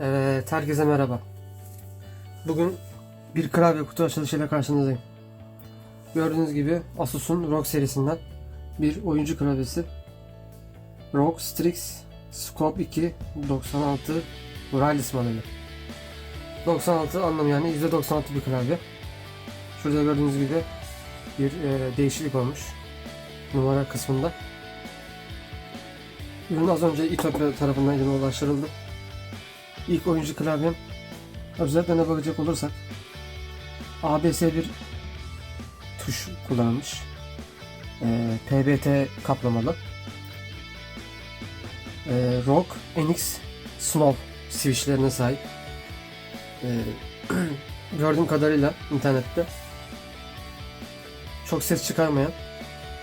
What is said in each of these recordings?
Evet, herkese merhaba. Bugün bir klavye kutu açılışıyla karşınızdayım. Gördüğünüz gibi Asus'un ROG serisinden bir oyuncu klavyesi. ROG Strix Scope 2 96 wireless modeli. 96 anlamı yani %96 bir klavye. Şurada gördüğünüz gibi bir e, değişiklik olmuş. Numara kısmında. Ürün az önce İtopya tarafından elime ulaştırıldı. İlk oyuncu klavyem özelliklerine bakacak olursak ABS bir tuş kullanılmış. Ee, PBT kaplamalı. Ee, ROG NX Snow switchlerine sahip. Ee, gördüğüm kadarıyla internette çok ses çıkarmayan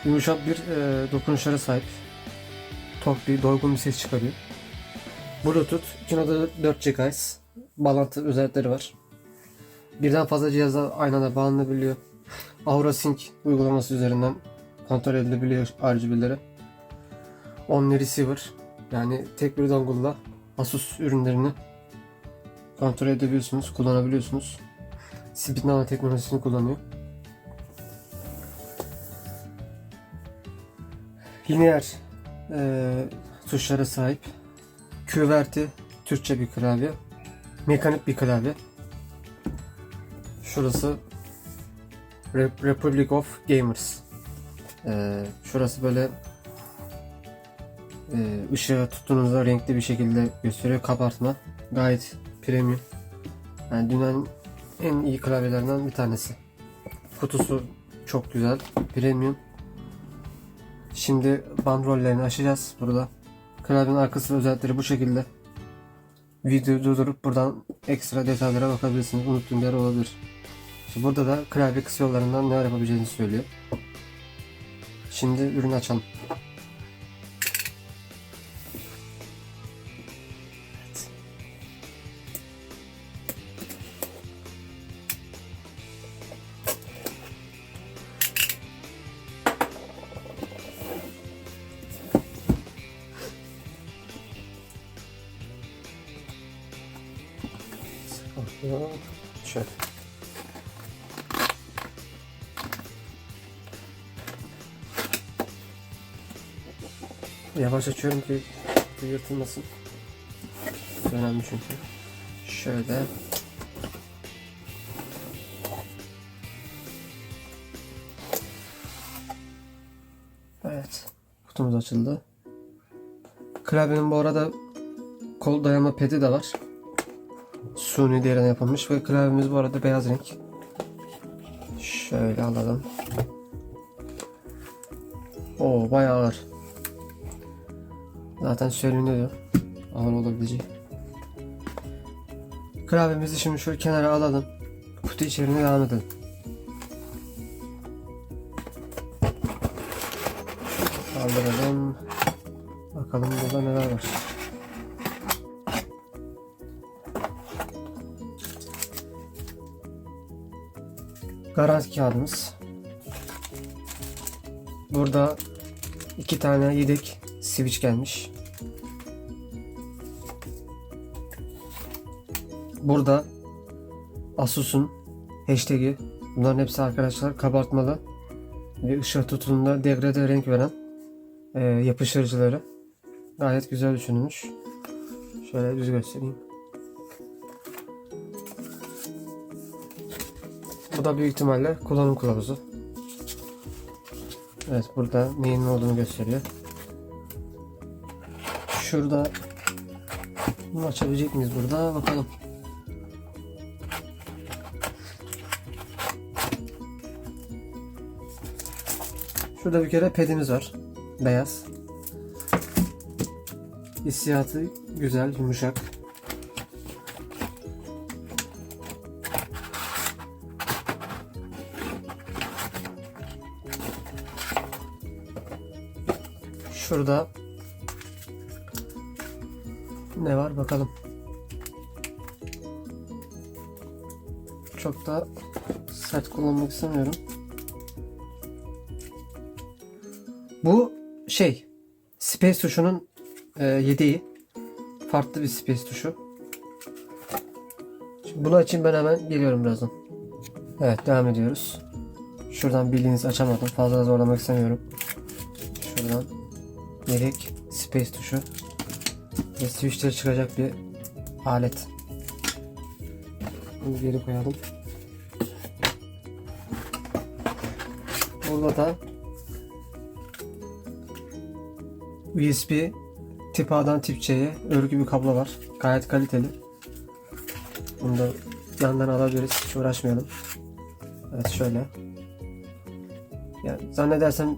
yumuşak bir e, dokunuşlara sahip. Tok bir doygun bir ses çıkarıyor. Bluetooth 2.4 GHz bağlantı özellikleri var. Birden fazla cihaza aynı anda bağlanabiliyor. Aura Sync uygulaması üzerinden kontrol edilebiliyor RGB'leri. Omni Receiver yani tek bir dongle'la Asus ürünlerini kontrol edebiliyorsunuz, kullanabiliyorsunuz. Speed Nano teknolojisini kullanıyor. Lineer eee tuşlara sahip. QWERTY Türkçe bir klavye. Mekanik bir klavye. Şurası Rep- Republic of Gamers. Ee, şurası böyle e, ışığı tuttuğunuzda renkli bir şekilde gösteriyor. Kabartma. Gayet premium. Yani dünyanın en iyi klavyelerinden bir tanesi. Kutusu çok güzel. Premium. Şimdi bandrollerini açacağız burada. Klavyenin arkası özellikleri bu şekilde. Videoyu durdurup buradan ekstra detaylara bakabilirsiniz. Unuttuğum yer olabilir. Şimdi burada da klavye kısa yollarından neler yapabileceğini söylüyor. Şimdi ürünü açalım. Yavaş açıyorum ki yırtılmasın. Önemli çünkü. Şöyle. Evet. Kutumuz açıldı. Klavyenin bu arada kol dayanma pedi de var. Suni derine yapılmış ve klavyemiz bu arada beyaz renk. Şöyle alalım. Oo bayağı ağır. Zaten söyleniyor ağır olabileceği. Klavyemizi şimdi şöyle kenara alalım. Kutu içerisine devam edelim. Kaldıralım. Bakalım burada neler var. Garanti kağıdımız. Burada iki tane yedek switch gelmiş. Burada Asus'un hashtag'i bunların hepsi arkadaşlar kabartmalı ve ışığı tutulduğunda degrade renk veren e, yapıştırıcıları gayet güzel düşünülmüş. Şöyle düz göstereyim. Bu da büyük ihtimalle kullanım kılavuzu. Evet burada neyin ne olduğunu gösteriyor. Şurada bunu açabilecek miyiz burada? Bakalım. Şurada bir kere pedimiz var. Beyaz. Hissiyatı güzel, yumuşak. Şurada ne var bakalım. Çok da sert kullanmak istemiyorum. Bu şey Space tuşunun e, yedeği. Farklı bir Space tuşu. Şimdi bunu açayım ben hemen geliyorum birazdan. Evet devam ediyoruz. Şuradan bildiğiniz açamadım. Fazla zorlamak istemiyorum. Şuradan yedek space tuşu ve switchleri çıkacak bir alet. Bunu geri koyalım. Burada da USB tip A'dan tip C'ye örgü bir kablo var. Gayet kaliteli. Bunu da yandan alabiliriz. Hiç uğraşmayalım. Evet şöyle. Yani zannedersem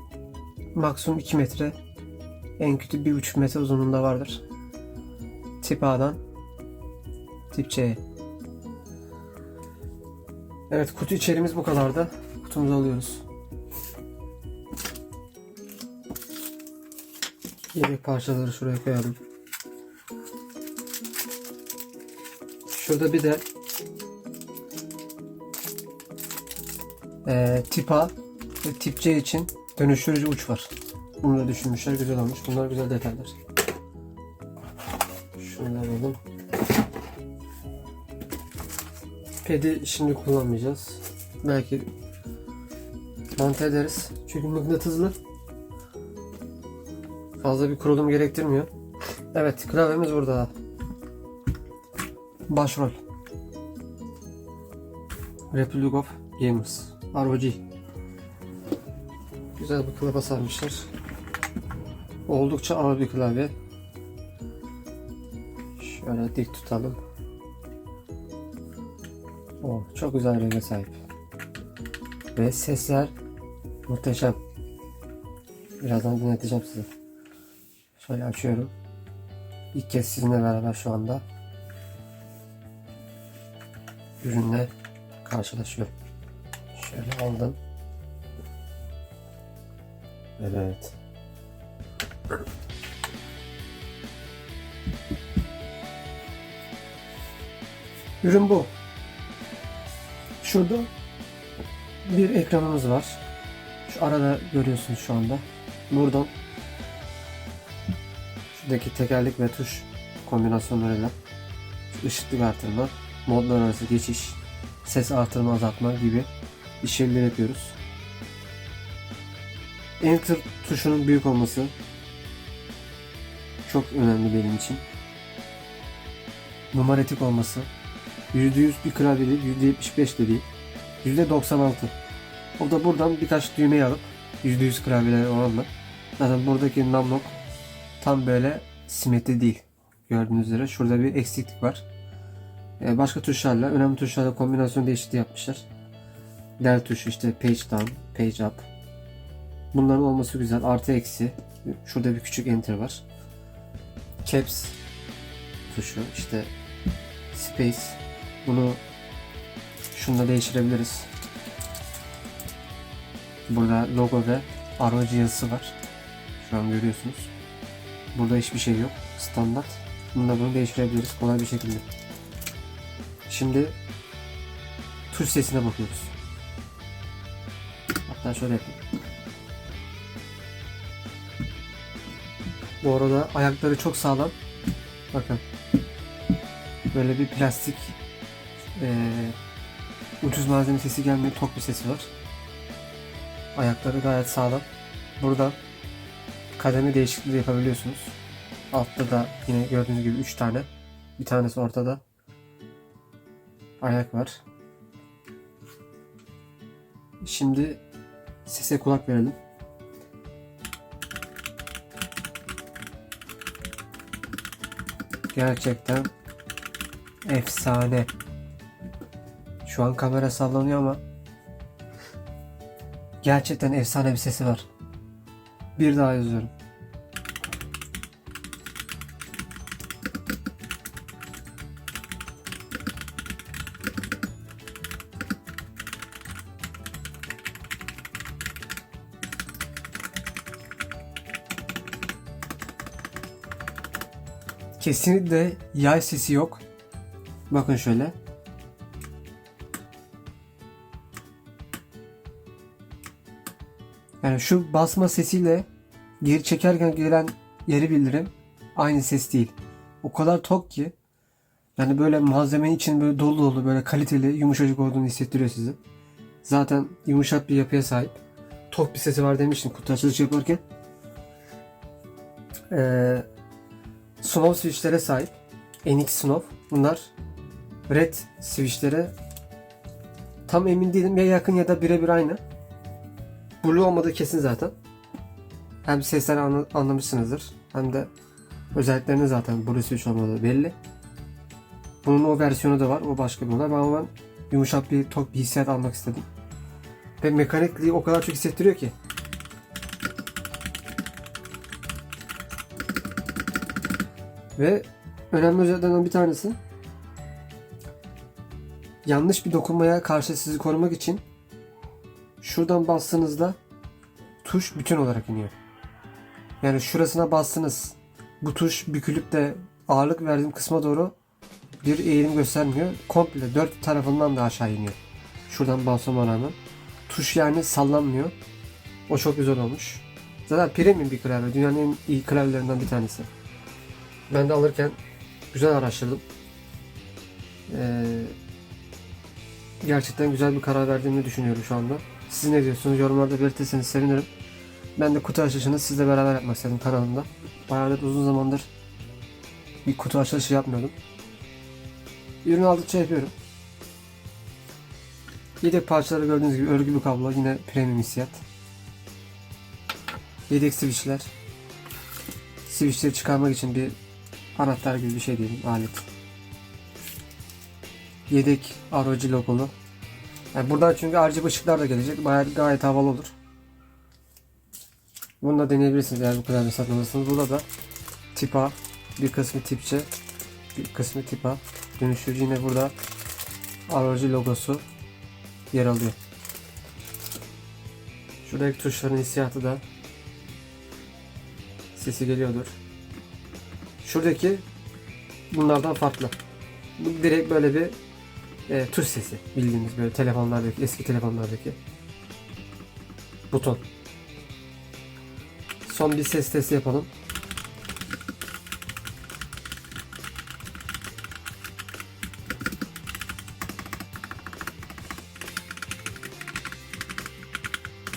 maksimum 2 metre en kötü 1,5 metre uzunluğunda vardır. Tip A'dan tip C'ye. Evet kutu içeriğimiz bu kadardı. Kutumuzu alıyoruz. Yedek parçaları şuraya koyalım. Şurada bir de eee tip A ve tip C için dönüştürücü uç var. Bunu da düşünmüşler. Güzel olmuş. Bunlar güzel detaylar. Da alalım. Pedi şimdi kullanmayacağız. Belki monte ederiz. Çünkü mıknatıslı. Fazla bir kurulum gerektirmiyor. Evet klavyemiz burada. Başrol. Republic of Gamers. ROG. Güzel bir kılıfa sarmışlar. Oldukça ağır bir klavye. Şöyle dik tutalım. Oh, çok güzel renge sahip. Ve sesler muhteşem. Birazdan dinleteceğim size. Şöyle açıyorum. İlk kez sizinle beraber şu anda ürünle karşılaşıyorum. Şöyle aldım. Evet. Ürün bu. Şurada bir ekranımız var. Şu arada görüyorsunuz şu anda. Buradan şuradaki tekerlek ve tuş kombinasyonlarıyla şu ışıklık artırma, modlar arası geçiş, ses artırma azaltma gibi işlemler yapıyoruz. Enter tuşunun büyük olması çok önemli benim için. Numaratik olması %100 bir klavye değil, %75 de değil. %96. O da buradan birkaç düğmeyi alıp %100 klavyeler oranla. Zaten buradaki numlock tam böyle simetri değil. Gördüğünüz üzere şurada bir eksiklik var. Ee, başka tuşlarla, önemli tuşlarla kombinasyon değişikliği yapmışlar. Del tuşu işte page down, page up. Bunların olması güzel. Artı eksi. Şurada bir küçük enter var. Caps tuşu işte space bunu şunla değiştirebiliriz. Burada logo ve ROG yazısı var. Şu an görüyorsunuz. Burada hiçbir şey yok. Standart. Bununla bunu değiştirebiliriz kolay bir şekilde. Şimdi tuş sesine bakıyoruz. Hatta şöyle yapayım. Bu arada ayakları çok sağlam. Bakın. Böyle bir plastik eee, ucuz malzeme sesi gelmiyor. Tok bir sesi var. Ayakları gayet sağlam. Buradan kademe değişikliği yapabiliyorsunuz. Altta da yine gördüğünüz gibi 3 tane. Bir tanesi ortada. Ayak var. Şimdi sese kulak verelim. Gerçekten efsane. Şu an kamera sallanıyor ama gerçekten efsane bir sesi var. Bir daha yazıyorum. Kesinlikle yay sesi yok. Bakın şöyle. Yani şu basma sesiyle geri çekerken gelen yeri bildirim aynı ses değil. O kadar tok ki Yani böyle malzeme için böyle dolu dolu böyle kaliteli yumuşacık olduğunu hissettiriyor sizi. Zaten yumuşak bir yapıya sahip. Tok bir sesi var demiştim kutu açılışı yaparken. Ee, Snow switchlere sahip. NX Snow. Bunlar Red switchlere tam emin değilim ya yakın ya da birebir aynı. Blue olmadığı kesin zaten. Hem sesleri anla- anlamışsınızdır hem de özelliklerini zaten Blue switch olmadığı belli. Bunun o versiyonu da var. O başka bir olay. Ama ben yumuşak bir tok bir hissiyat almak istedim. Ve mekanikliği o kadar çok hissettiriyor ki. Ve önemli özelliklerinden bir tanesi yanlış bir dokunmaya karşı sizi korumak için şuradan bastığınızda tuş bütün olarak iniyor. Yani şurasına bastınız. Bu tuş bükülüp de ağırlık verdiğim kısma doğru bir eğilim göstermiyor. Komple dört tarafından da aşağı iniyor. Şuradan basmama rağmen. Tuş yani sallanmıyor. O çok güzel olmuş. Zaten premium bir klavye. Dünyanın en iyi klavyelerinden bir tanesi. Ben de alırken güzel araştırdım. Ee, gerçekten güzel bir karar verdiğimi düşünüyorum şu anda. Siz ne diyorsunuz? Yorumlarda belirtirseniz sevinirim. Ben de kutu açılışını sizle beraber yapmak istedim kanalımda. Bayağı da uzun zamandır bir kutu açılışı yapmıyordum. Ürün aldıkça yapıyorum. Yedek parçaları gördüğünüz gibi örgü bir kablo. Yine premium hissiyat. Yedek switchler. Switchleri çıkarmak için bir anahtar gibi bir şey diyelim alet. Yedek ROG logolu. Yani buradan çünkü RGB ışıklar da gelecek. Bayağı gayet havalı olur. Bunu da deneyebilirsiniz eğer bu kadar satın alırsanız. Burada da tip A, bir kısmı tip C, bir kısmı tip A. Dönüştürücü yine burada ROG logosu yer alıyor. Şuradaki tuşların hissiyatı da sesi geliyordur. Şuradaki bunlardan farklı. Bu direkt böyle bir e, tuş sesi bildiğimiz böyle telefonlardaki eski telefonlardaki buton. Son bir ses testi yapalım.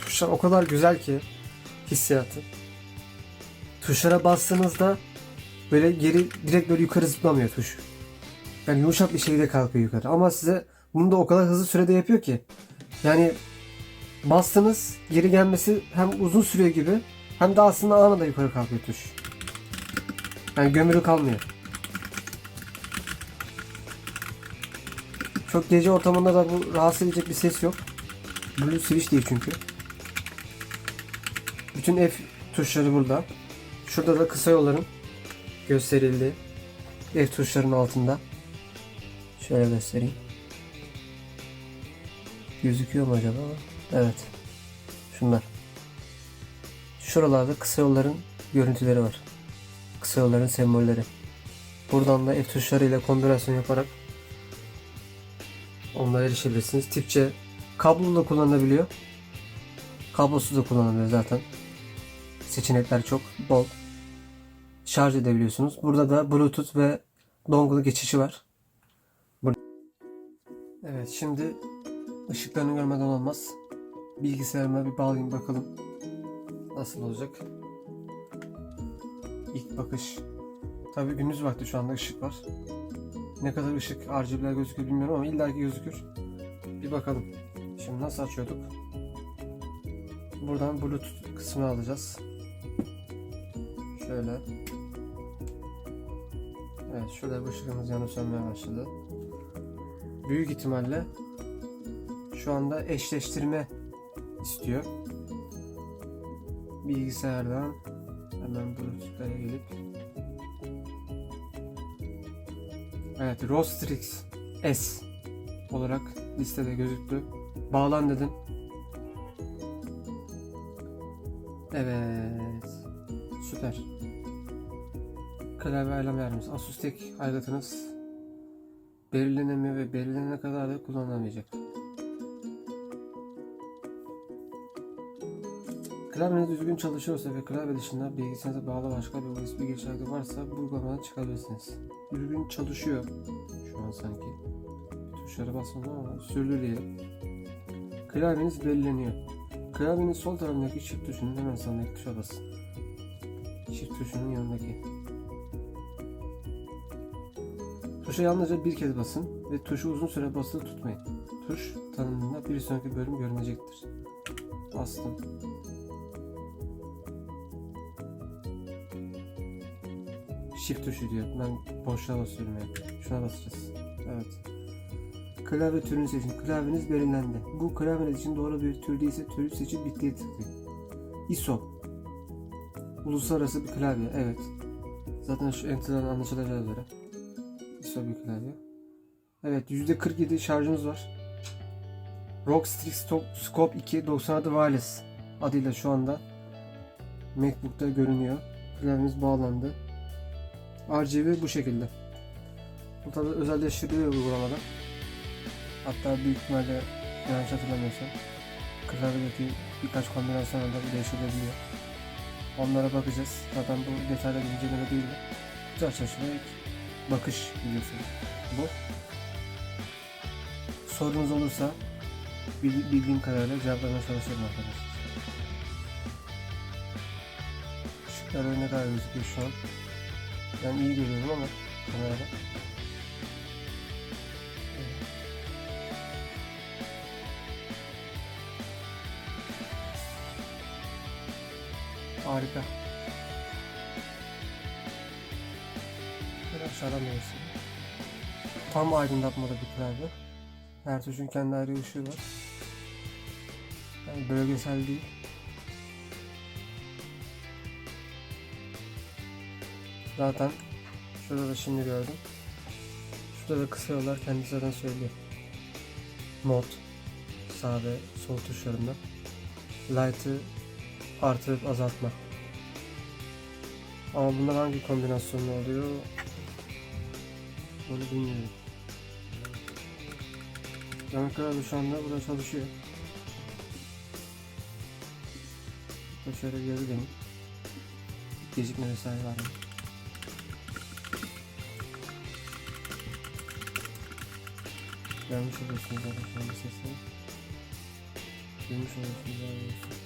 Tuşlar o kadar güzel ki hissiyatı. Tuşlara bastığınızda böyle geri direkt böyle yukarı zıplamıyor tuş. Yani yumuşak bir şekilde kalkıyor yukarı. Ama size bunu da o kadar hızlı sürede yapıyor ki. Yani bastınız geri gelmesi hem uzun sürüyor gibi hem de aslında anında yukarı kalkıyor tuş. Yani gömülü kalmıyor. Çok gece ortamında da bu rahatsız edecek bir ses yok. Blue switch değil çünkü. Bütün F tuşları burada. Şurada da kısa yolların gösterildi. F tuşlarının altında. Şöyle göstereyim. Gözüküyor mu acaba? Evet. Şunlar. Şuralarda kısa yolların görüntüleri var. Kısa yolların sembolleri. Buradan da F tuşlarıyla kombinasyon yaparak onlara erişebilirsiniz. Tipçe kablolu da kullanılabiliyor. Kablosuz da kullanılabiliyor zaten. Seçenekler çok bol. Şarj edebiliyorsunuz. Burada da Bluetooth ve dongle geçişi var. Evet şimdi ışıklarını görmeden olmaz. Bilgisayarıma bir bağlayayım bakalım nasıl olacak. İlk bakış. Tabi gündüz vakti şu anda ışık var. Ne kadar ışık RGB'ler gözüküyor bilmiyorum ama illaki gözükür. Bir bakalım. Şimdi nasıl açıyorduk? Buradan Bluetooth kısmını alacağız. Şöyle. Evet şurada bu ışığımız yanıp sönmeye başladı. Büyük ihtimalle şu anda eşleştirme istiyor. Bilgisayardan hemen Bluetooth'lara gelip Evet Rostrix S olarak listede gözüktü. Bağlan dedim. Evet. Süper. Klavye ayarlama yardımcısı. Asus Tek aygıtınız belirlenemiyor ve belirlenene kadar da kullanılamayacak. Klavyeniz düzgün çalışıyorsa ve klavye dışında bilgisayarınıza bağlı başka bir USB giriş varsa bu uygulamadan çıkabilirsiniz. Düzgün çalışıyor şu an sanki. Tuşlara basmadım ama sürdü diye. Klavyeniz belirleniyor. Klavyenin sol tarafındaki shift tuşunun hemen sağındaki tuşa basın. Shift tuşunun yanındaki. Tuşa yalnızca bir kez basın ve tuşu uzun süre basılı tutmayın. Tuş tanımında bir sonraki bölüm görünecektir. Bastım. Shift tuşu diyor. Ben boşluğa basıyorum yani. Şuna basacağız. Evet. Klavye türünü seçin. Klavyeniz belirlendi. Bu klavyeniz için doğru bir tür değilse türü seçip bittiye tıklayın. ISO. Uluslararası bir klavye. Evet. Zaten şu enter'dan anlaşılacağı üzere. ISO bir klavye. Evet %47 şarjımız var. ROG Strix Scope 2 96 Wireless adıyla şu anda MacBook'ta görünüyor. Klavyemiz bağlandı. RGB bu şekilde. Bu tabi özelleştiriliyor uygulamada. Hatta büyük ihtimalle yanlış hatırlamıyorsam klavyedeki birkaç kombinasyonla da bu değiştirilebiliyor. Onlara bakacağız. Zaten bu detaylı bir inceleme değil de. Güzel çalışıyor. Bakış videosu bu. Sorunuz olursa bil- bildiğim kadarıyla cevaplamaya çalışırım arkadaşlar. Işıklar ne kadar gözüküyor şu an. Ben iyi görüyorum ama kamerada. Harika. Aşağıdan neresi? Tam aydınlatmalı bir klavye. Her tuşun kendi ayrı ışığı var. Yani bölgesel değil. Zaten şurada da şimdi gördüm. Şurada da kısa yollar kendisi zaten söylüyor. Mod sağ ve sol tuşlarında. Light'ı artırıp azaltma. Ama bunlar hangi kombinasyonla oluyor? Onu bilmiyorum. Demek abi şu anda burada çalışıyor. Hatta şöyle bir yazayım. Gecikme vesaire var mı? Görmüş oluyorsunuz anda sesini. Duymuş oluyorsunuz daha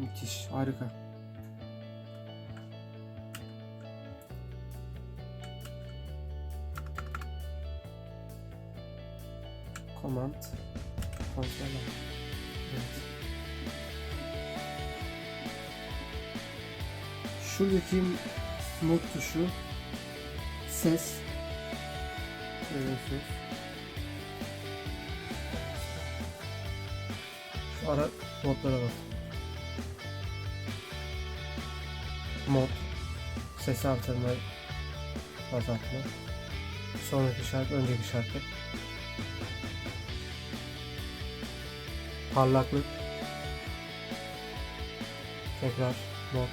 Müthiş, harika. Command Kontrol. Evet. Şuradaki mod tuşu ses görüyorsunuz. Şu ara modlara bak. Mod ses artırma azaltma. Sonraki şarkı önceki şarkı. Parlaklık. Tekrar mod.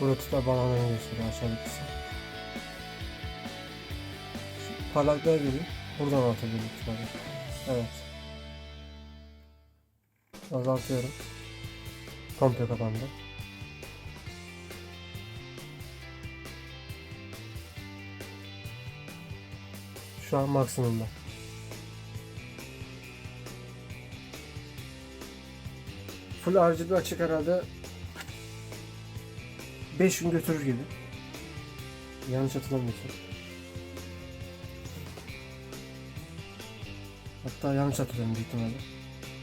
Bluetooth'a bağlananı gösteriyor aşağıdakisi. Parlaklığa gelin. Buradan atabilirim. Evet. Azaltıyorum. Komple kapandı. Şu an maksimumda. Full RGB açık herhalde 5 gün götürür gibi. Yanlış hatırlamıyorsam. Hatta yanlış hatırlıyorum büyük ihtimalle.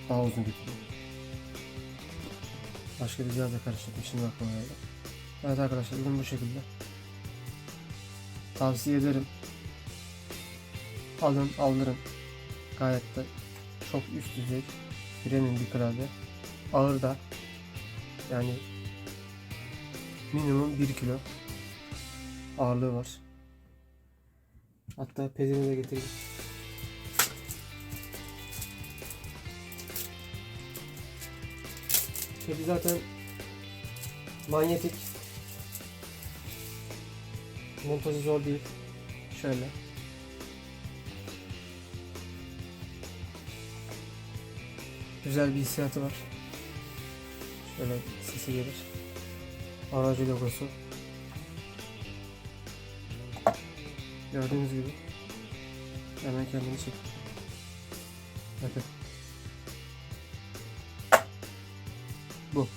Daha uzun gidiyor. Başka bir cihazla karıştırdım şimdi aklıma geldi. Evet arkadaşlar ürün bu şekilde. Tavsiye ederim. Alın aldırın. Gayet de çok üst düzey premium bir klavye. Ağır da yani minimum 1 kilo ağırlığı var. Hatta pedini de getireyim. Pedi zaten manyetik Montajı zor değil. Şöyle. Güzel bir hissiyatı var. Şöyle sesi gelir. Aracı logosu. Gördüğünüz gibi. Hemen kendini çek. Bakın. Bu.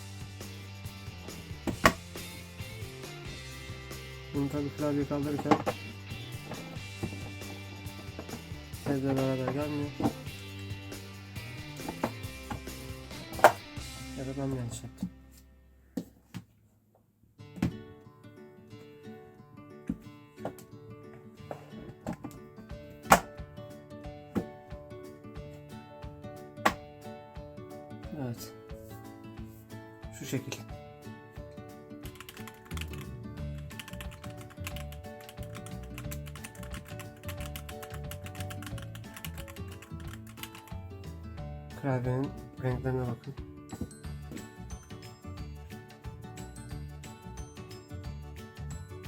Bunu tabi klavye kaldırırken Sesle beraber gelmiyor. Yanlış yaptım? Evet. Şu şekil. Klavyenin renklerine bakın.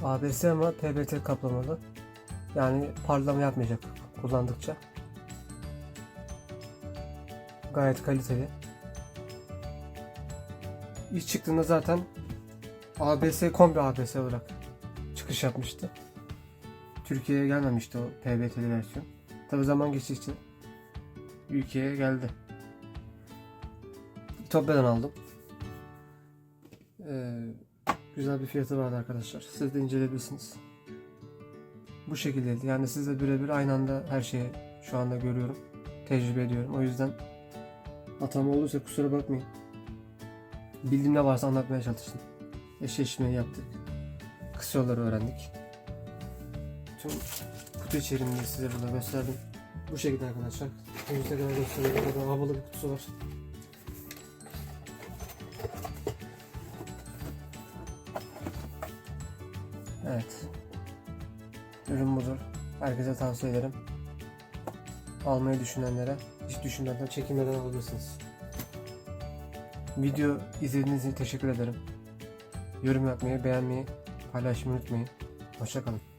ABS ama PBT kaplamalı. Yani parlama yapmayacak kullandıkça. Gayet kaliteli. İlk çıktığında zaten ABS kombi ABS olarak çıkış yapmıştı. Türkiye'ye gelmemişti o PBT'li versiyon. Tabi zaman geçtikçe ülkeye geldi. Topya'dan aldım. Ee, güzel bir fiyatı vardı arkadaşlar. Siz de inceleyebilirsiniz. Bu şekildeydi. Yani siz de birebir aynı anda her şeyi şu anda görüyorum. Tecrübe ediyorum. O yüzden hatam olursa kusura bakmayın. Bildiğim ne varsa anlatmaya çalıştım. Eşleşmeyi yaptık. Kısa yolları öğrendik. Tüm kutu içeriğini size burada gösterdim. Bu şekilde arkadaşlar. Önümüzde kadar gösteriyorum. Burada havalı bir kutusu var. Evet. Ürün budur. Herkese tavsiye ederim. Almayı düşünenlere hiç düşünmeden, çekinmeden alabilirsiniz. Video izlediğiniz için teşekkür ederim. Yorum yapmayı, beğenmeyi, paylaşmayı unutmayın. Hoşçakalın.